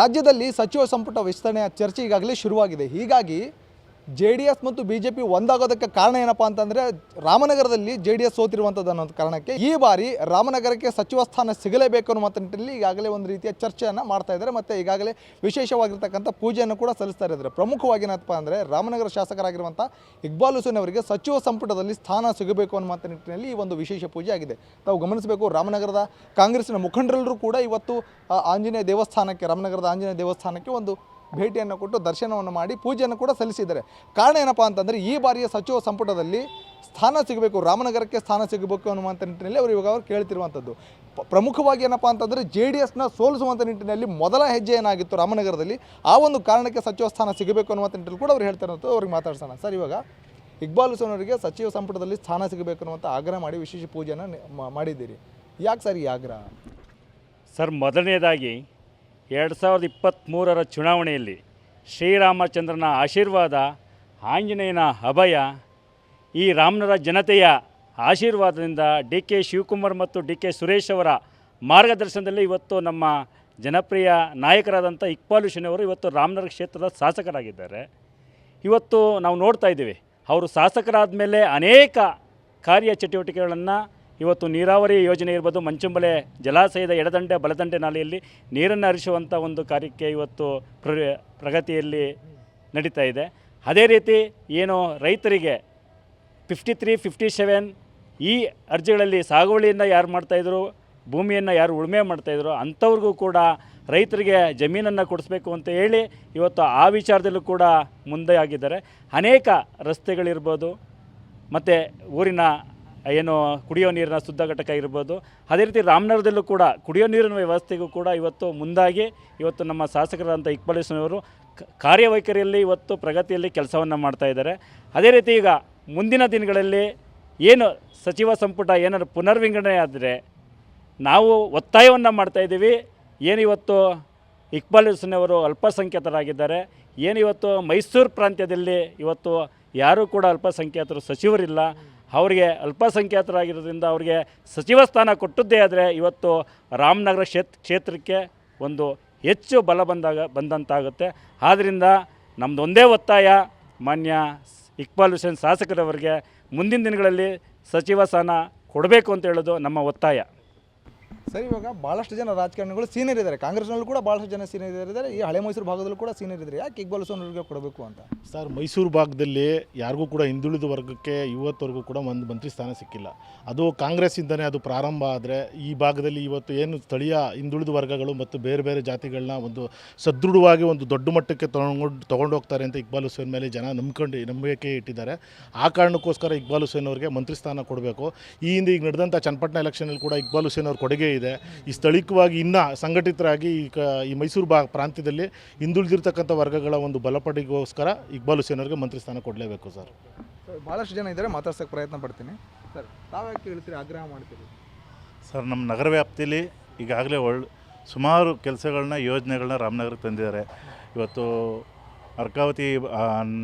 ರಾಜ್ಯದಲ್ಲಿ ಸಚಿವ ಸಂಪುಟ ವಿಸ್ತರಣೆಯ ಚರ್ಚೆ ಈಗಾಗಲೇ ಶುರುವಾಗಿದೆ. ಹೀಗಾಗಿ ಜೆ ಡಿ ಎಸ್ ಮತ್ತು ಬಿ ಜೆ ಪಿ ಒಂದಾಗೋದಕ್ಕೆ ಕಾರಣ ಏನಪ್ಪ ಅಂತಂದರೆ ರಾಮನಗರದಲ್ಲಿ ಜೆ ಡಿ ಎಸ್ ಸೋತಿರುವಂಥದ್ದು ಅನ್ನೋ ಕಾರಣಕ್ಕೆ ಈ ಬಾರಿ ರಾಮನಗರಕ್ಕೆ ಸಚಿವ ಸ್ಥಾನ ಸಿಗಲೇಬೇಕು ಅನ್ನೋ ನಿಟ್ಟಿನಲ್ಲಿ ಈಗಾಗಲೇ ಒಂದು ರೀತಿಯ ಚರ್ಚೆಯನ್ನು ಮಾಡ್ತಾ ಇದ್ದಾರೆ. ಮತ್ತು ಈಗಾಗಲೇ ವಿಶೇಷವಾಗಿರ್ತಕ್ಕಂಥ ಪೂಜೆಯನ್ನು ಕೂಡ ಸಲ್ಲಿಸ್ತಾ ಇದ್ದಾರೆ. ಪ್ರಮುಖವಾಗಿ ಏನಪ್ಪ ಅಂದರೆ ರಾಮನಗರ ಶಾಸಕರಾಗಿರುವಂಥ ಇಕ್ಬಾಲ್ ಹುಸೇನ್ ಅವರಿಗೆ ಸಚಿವ ಸಂಪುಟದಲ್ಲಿ ಸ್ಥಾನ ಸಿಗಬೇಕು ಅನ್ನುವಂಥ ನಿಟ್ಟಿನಲ್ಲಿ ಈ ಒಂದು ವಿಶೇಷ ಪೂಜೆ ಆಗಿದೆ. ತಾವು ಗಮನಿಸಬೇಕು, ರಾಮನಗರದ ಕಾಂಗ್ರೆಸ್ನ ಮುಖಂಡರೆಲ್ಲರೂ ಕೂಡ ಇವತ್ತು ಆಂಜನೇಯ ದೇವಸ್ಥಾನಕ್ಕೆ, ರಾಮನಗರದ ಆಂಜನೇಯ ದೇವಸ್ಥಾನಕ್ಕೆ ಒಂದು ಭೇಟಿಯನ್ನು ಕೊಟ್ಟು ದರ್ಶನವನ್ನು ಮಾಡಿ ಪೂಜೆಯನ್ನು ಕೂಡ ಸಲ್ಲಿಸಿದ್ದಾರೆ. ಕಾರಣ ಏನಪ್ಪ ಅಂತಂದರೆ ಈ ಬಾರಿಯ ಸಚಿವ ಸಂಪುಟದಲ್ಲಿ ಸ್ಥಾನ ಸಿಗಬೇಕು, ರಾಮನಗರಕ್ಕೆ ಸ್ಥಾನ ಸಿಗಬೇಕು ಅನ್ನುವಂಥ ನಿಟ್ಟಿನಲ್ಲಿ ಅವರು ಇವಾಗ ಅವರು ಕೇಳ್ತಿರುವಂಥದ್ದು ಪ್ರಮುಖವಾಗಿ ಏನಪ್ಪ ಅಂತಂದರೆ ಜೆ ಡಿ ಎಸ್ನ ಸೋಲಿಸುವಂಥ ನಿಟ್ಟಿನಲ್ಲಿ ಮೊದಲ ಹೆಜ್ಜೆ ಏನಾಗಿತ್ತು ರಾಮನಗರದಲ್ಲಿ, ಆ ಒಂದು ಕಾರಣಕ್ಕೆ ಸಚಿವ ಸ್ಥಾನ ಸಿಗಬೇಕು ಅನ್ನುವಂಥ ನಿಟ್ಟಿನಲ್ಲಿ ಕೂಡ ಅವ್ರು ಹೇಳ್ತಾರಂತ ಅವ್ರಿಗೆ ಮಾತಾಡ್ಸೋಣ. ಸರ್, ಇವಾಗ ಇಕ್ಬಾಲ್ ಹುಸೇನ್ ಅವರಿಗೆ ಸಚಿವ ಸಂಪುಟದಲ್ಲಿ ಸ್ಥಾನ ಸಿಗಬೇಕು ಅನ್ನುವಂಥ ಆಗ್ರಹ ಮಾಡಿ ವಿಶೇಷ ಪೂಜೆಯನ್ನು ಮಾಡಿದ್ದೀರಿ. ಯಾಕೆ ಸರ್ ಈ ಆಗ್ರಹ? ಸರ್, ಮೊದಲನೇದಾಗಿ ಎರಡು ಸಾವಿರದ ಇಪ್ಪತ್ತ್ಮೂರರ ಚುನಾವಣೆಯಲ್ಲಿ ಶ್ರೀರಾಮಚಂದ್ರನ ಆಶೀರ್ವಾದ, ಆಂಜನೇಯನ ಅಭಯ, ಈ ರಾಮನರ ಜನತೆಯ ಆಶೀರ್ವಾದದಿಂದ ಡಿ ಕೆ ಶಿವಕುಮಾರ್ ಮತ್ತು ಡಿ ಕೆ ಸುರೇಶ್ ಅವರ ಮಾರ್ಗದರ್ಶನದಲ್ಲಿ ಇವತ್ತು ನಮ್ಮ ಜನಪ್ರಿಯ ನಾಯಕರಾದಂಥ ಇಕ್ಬಾಲು ಅವರು ಇವತ್ತು ರಾಮನಗರ ಕ್ಷೇತ್ರದ ಶಾಸಕರಾಗಿದ್ದಾರೆ. ಇವತ್ತು ನಾವು ನೋಡ್ತಾ ಇದ್ದೀವಿ, ಅವರು ಶಾಸಕರಾದ ಮೇಲೆ ಅನೇಕ ಕಾರ್ಯ ಚಟುವಟಿಕೆಗಳನ್ನು ಇವತ್ತು ನೀರಾವರಿ ಯೋಜನೆ ಇರ್ಬೋದು ಮಂಚಂಬಲೆ ಜಲಾಶಯದ ಎಡದಂಡೆ ಬಲದಂಡೆ ನಾಲೆಯಲ್ಲಿ ನೀರನ್ನು ಹರಿಸುವಂಥ ಒಂದು ಕಾರ್ಯಕ್ಕೆ ಇವತ್ತು ಪ್ರ, ಪ್ರಗತಿಯಲ್ಲಿ ನಡೀತಾ ಇದೆ. ಅದೇ ರೀತಿ ಏನು ರೈತರಿಗೆ ಫಿಫ್ಟಿ ತ್ರೀ ಫಿಫ್ಟಿ ಸೆವೆನ್ ಈ ಅರ್ಜಿಗಳಲ್ಲಿ ಸಾಗುವಳಿಯನ್ನು ಯಾರು ಮಾಡ್ತಾಯಿದ್ರು ಭೂಮಿಯನ್ನು ಯಾರು ಉಳುಮೆ ಮಾಡ್ತಾಯಿದ್ರು ಅಂಥವ್ರಿಗೂ ಕೂಡ ರೈತರಿಗೆ ಜಮೀನನ್ನು ಕೊಡಿಸ್ಬೇಕು ಅಂತ ಹೇಳಿ ಇವತ್ತು ಆ ವಿಚಾರದಲ್ಲೂ ಕೂಡ ಮುಂದೆ ಆಗಿದ್ದಾರೆ. ಅನೇಕ ರಸ್ತೆಗಳಿರ್ಬೋದು, ಮತ್ತು ಊರಿನ ಏನು ಕುಡಿಯೋ ನೀರಿನ ಶುದ್ಧ ಘಟಕ ಇರ್ಬೋದು ಅದೇ ರೀತಿ ರಾಮನಗರದಲ್ಲೂ ಕೂಡ ಕುಡಿಯೋ ನೀರಿನ ವ್ಯವಸ್ಥೆಗೂ ಕೂಡ ಇವತ್ತು ಮುಂದಾಗಿ ಇವತ್ತು ನಮ್ಮ ಶಾಸಕರಾದಂಥ ಇಕ್ಬಾಲ್ ಹುಸೇನ್ ಕ- ಕಾರ್ಯವೈಖರಿಯಲ್ಲಿ ಇವತ್ತು ಪ್ರಗತಿಯಲ್ಲಿ ಕೆಲಸವನ್ನು ಮಾಡ್ತಾ ಇದ್ದಾರೆ. ಅದೇ ರೀತಿ ಈಗ ಮುಂದಿನ ದಿನಗಳಲ್ಲಿ ಏನು ಸಚಿವ ಸಂಪುಟ ಏನಾದರೂ ಪುನರ್ವಿಂಗಡಣೆ ಆದರೆ ನಾವು ಒತ್ತಾಯವನ್ನು ಮಾಡ್ತಾಯಿದ್ದೀವಿ ಏನಿವತ್ತು ಇಕ್ಬಾಲ್ ಹುಸನವರು ಅಲ್ಪಸಂಖ್ಯಾತರಾಗಿದ್ದಾರೆ. ಏನಿವತ್ತು ಮೈಸೂರು ಪ್ರಾಂತ್ಯದಲ್ಲಿ ಇವತ್ತು ಯಾರೂ ಕೂಡ ಅಲ್ಪಸಂಖ್ಯಾತರು ಸಚಿವರಿಲ್ಲ. ಅವರಿಗೆ ಅಲ್ಪಸಂಖ್ಯಾತರಾಗಿರೋದ್ರಿಂದ ಅವರಿಗೆ ಸಚಿವ ಸ್ಥಾನ ಕೊಟ್ಟದ್ದೇ ಆದರೆ ಇವತ್ತು ರಾಮನಗರ ಕ್ಷೇತ್, ಕ್ಷೇತ್ರಕ್ಕೆ ಒಂದು ಹೆಚ್ಚು ಬಲ ಬಂದಾಗ, ಬಂದಂತಾಗುತ್ತೆ. ಆದ್ದರಿಂದ ನಮ್ಮದು ಒಂದೇ ಒತ್ತಾಯ, ಮಾನ್ಯ ಇಕ್ಬಾಲ್ ಹುಸೇನ್ ಶಾಸಕರವರಿಗೆ ಮುಂದಿನ ದಿನಗಳಲ್ಲಿ ಸಚಿವ ಸ್ಥಾನ ಕೊಡಬೇಕು ಅಂತ ಹೇಳೋದು ನಮ್ಮ ಒತ್ತಾಯ. ಸರ್, ಇವಾಗ ಭಾಳಷ್ಟು ಜನ ರಾಜಕಾರಣಿಗಳು ಸೀನಿಯರ್ ಇದ್ದಾರೆ. ಕಾಂಗ್ರೆಸ್ನಲ್ಲೂ ಕೂಡ ಭಾಳಷ್ಟು ಜನ ಸೀನಿಯರ್ ಇದ್ದಾರೆ. ಈ ಹಳೆ ಮೈಸೂರು ಭಾಗದಲ್ಲೂ ಕೂಡ ಸೀನಿಯರ್ ಇದ್ದಾರೆ. ಯಾಕೆ ಇಕ್ಬಾಲ್ ಹುಸೇನ್ ಅವರಿಗೆ ಕೊಡಬೇಕು ಅಂತ? ಸರ್, ಮೈಸೂರು ಭಾಗದಲ್ಲಿ ಯಾರಿಗೂ ಕೂಡ ಹಿಂದುಳಿದ ವರ್ಗಕ್ಕೆ ಇವತ್ತವರೆಗೂ ಕೂಡ ಒಂದು ಮಂತ್ರಿ ಸ್ಥಾನ ಸಿಕ್ಕಿಲ್ಲ. ಅದು ಕಾಂಗ್ರೆಸ್ಸಿಂದನೇ ಅದು ಪ್ರಾರಂಭ ಆದರೆ ಈ ಭಾಗದಲ್ಲಿ ಇವತ್ತು ಏನು ಸ್ಥಳೀಯ ಹಿಂದುಳಿದ ವರ್ಗಗಳು ಮತ್ತು ಬೇರೆ ಬೇರೆ ಜಾತಿಗಳನ್ನ ಒಂದು ಸದೃಢವಾಗಿ ಒಂದು ದೊಡ್ಡ ಮಟ್ಟಕ್ಕೆ ತಗೊಂಡು ತೊಗೊಂಡು ಹೋಗ್ತಾರೆ ಅಂತ ಇಕ್ಬಾಲ್ ಹುಸೇನ್ ಮೇಲೆ ಜನ ನಂಬ್ಕೊಂಡು ನಂಬಿಕೆ ಇಟ್ಟಿದ್ದಾರೆ. ಆ ಕಾರಣಕ್ಕೋಸ್ಕರ ಇಕ್ಬಾಲ್ ಹುಸೇನ್ ಅವರಿಗೆ ಮಂತ್ರಿ ಸ್ಥಾನ ಕೊಡಬೇಕು. ಈ ಹಿಂದೆ ಈಗ ನಡೆದಂಥ ಚನ್ನಪಟ್ಟಣ ಎಲೆಕ್ಷನಲ್ಲಿ ಕೂಡ ಇಕ್ಬಾಲ್ ಹುಸೇನ್ ಅವ್ರ ಕೊಡುಗೆ ಇದೆ. ಈ ಸ್ಥಳೀಯವಾಗಿ ಇನ್ನ ಸಂಘಟಿತರಾಗಿ ಈ ಕ ಈ ಮೈಸೂರು ಬಾ ಪ್ರಾಂತ್ಯದಲ್ಲಿ ಹಿಂದುಳಿದಿರ್ತಕ್ಕಂಥ ವರ್ಗಗಳ ಒಂದು ಬಲಪಡಿಗೋಸ್ಕರ ಇಕ್ಬಾಲ್ ಹುಸೇನ್ ಅವರಿಗೆ ಮಂತ್ರಿ ಸ್ಥಾನ ಕೊಡಲೇಬೇಕು ಸರ್. ಸರ್ ಭಾಳಷ್ಟು ಜನ ಇದ್ದಾರೆ ಮಾತಾಡ್ಸೋಕೆ ಪ್ರಯತ್ನ ಪಡ್ತೀನಿ. ಸರ್ ತಾವ್ಯಾಕೆ ಹೇಳ್ತೀರಿ ಆಗ್ರಹ ಮಾಡ್ತೀರಿ? ಸರ್ ನಮ್ಮ ನಗರ ವ್ಯಾಪ್ತಿಯಲ್ಲಿ ಈಗಾಗಲೇ ಒಳ್ ಸುಮಾರು ಕೆಲಸಗಳನ್ನ ಯೋಜನೆಗಳನ್ನ ರಾಮನಗರಕ್ಕೆ ತಂದಿದ್ದಾರೆ. ಇವತ್ತು ಅರ್ಕಾವತಿ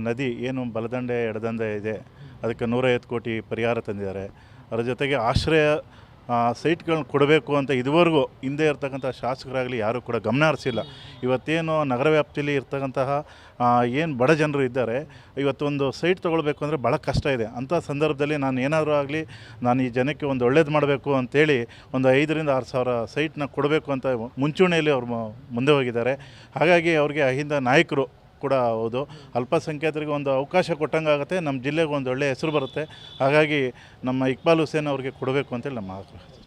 ನದಿ ಏನು ಬಲದಂಡೆ ಎಡದಂಡೆ ಇದೆ ಅದಕ್ಕೆ ನೂರೈವತ್ತು ಕೋಟಿ ಪರಿಹಾರ ತಂದಿದ್ದಾರೆ. ಅದರ ಜೊತೆಗೆ ಆಶ್ರಯ ಸೈಟ್ಗಳನ್ನ ಕೊಡಬೇಕು ಅಂತ ಇದುವರೆಗೂ ಹಿಂದೆ ಇರ್ತಕ್ಕಂಥ ಶಾಸಕರಾಗಲಿ ಯಾರೂ ಕೂಡ ಗಮನ ಹರಿಸಿಲ್ಲ. ಇವತ್ತೇನು ನಗರ ವ್ಯಾಪ್ತಿಯಲ್ಲಿ ಇರ್ತಕ್ಕಂತಹ ಏನು ಬಡ ಜನರು ಇದ್ದಾರೆ, ಇವತ್ತೊಂದು ಸೈಟ್ ತೊಗೊಳ್ಬೇಕು ಅಂದರೆ ಭಾಳ ಕಷ್ಟ ಇದೆ. ಅಂಥ ಸಂದರ್ಭದಲ್ಲಿ ನಾನು ಏನಾದರೂ ಆಗಲಿ ನಾನು ಈ ಜನಕ್ಕೆ ಒಂದು ಒಳ್ಳೇದು ಮಾಡಬೇಕು ಅಂತೇಳಿ ಒಂದು ಐದರಿಂದ ಆರು ಸಾವಿರ ಸೈಟ್ನ ಕೊಡಬೇಕು ಅಂತ ಮುಂಚೂಣಿಯಲ್ಲಿ ಅವರು ಮುಂದೆ ಹೋಗಿದ್ದಾರೆ. ಹಾಗಾಗಿ ಅವ್ರಿಗೆ ಅಹಿಂದ ನಾಯಕರು ಕೂಡ ಹೌದು. ಅಲ್ಪಸಂಖ್ಯಾತರಿಗೆ ಒಂದು ಅವಕಾಶ ಕೊಟ್ಟಂಗಾಗುತ್ತೆ, ನಮ್ಮ ಜಿಲ್ಲೆಗೆ ಒಂದು ಒಳ್ಳೆಯ ಹೆಸರು ಬರುತ್ತೆ. ಹಾಗಾಗಿ ನಮ್ಮ ಇಕ್ಬಾಲ್ ಹುಸೇನ್ ಅವ್ರಿಗೆ ಕೊಡಬೇಕು ಅಂತೇಳಿ ನಮ್ಮ ಆಗ್ರಹ.